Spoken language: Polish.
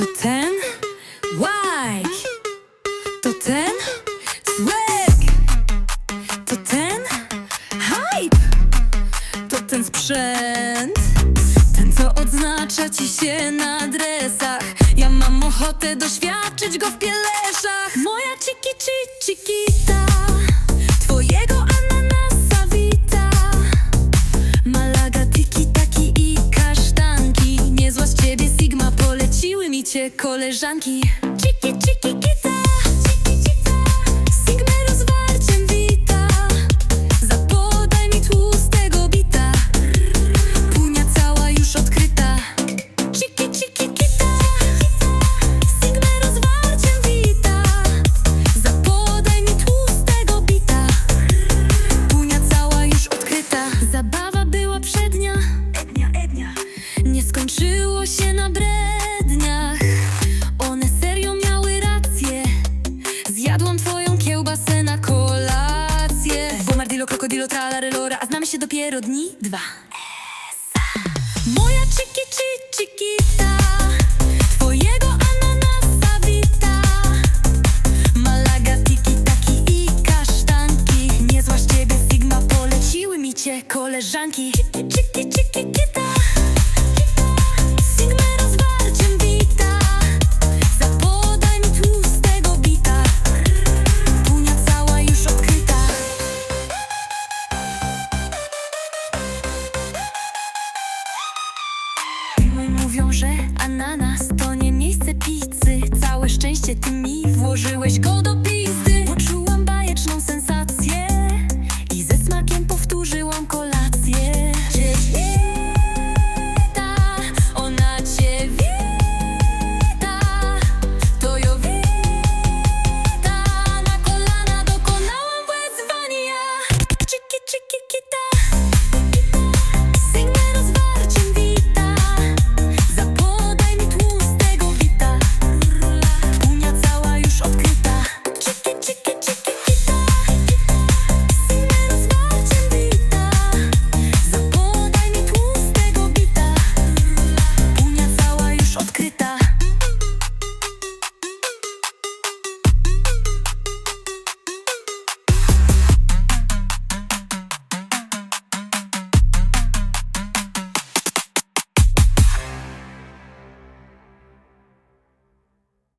To ten? Why? To ten? Swag! To ten? Hype! To ten sprzęt? Ten, co odznacza ci się na dresach Ja mam ochotę doświadczyć go w pieleszach Moja ciki ci cię koleżanki. Ciki, ciki, kita. Sigma rozwarciem wita. Zapodaj mi tłustego bita. Punia cała już odkryta. Ciki, ciki, kita. Sigma rozwarciem wita. Zapodaj mi tłustego bita. Punia cała już odkryta. Zabawa była przednia. Ednia, Ednia. Nie skończyło się na bredniach Bombardilo, krokodilo, tralarelora A znamy się dopiero dni dwa Moja chiki, chi, chiquita Twojego ananasa wita Malaga, tiki, taki i kasztanki Niezła z ciebie Sigma, poleciły mi cię koleżanki Ciki, ciki, ciki, kita Ułożyłeś go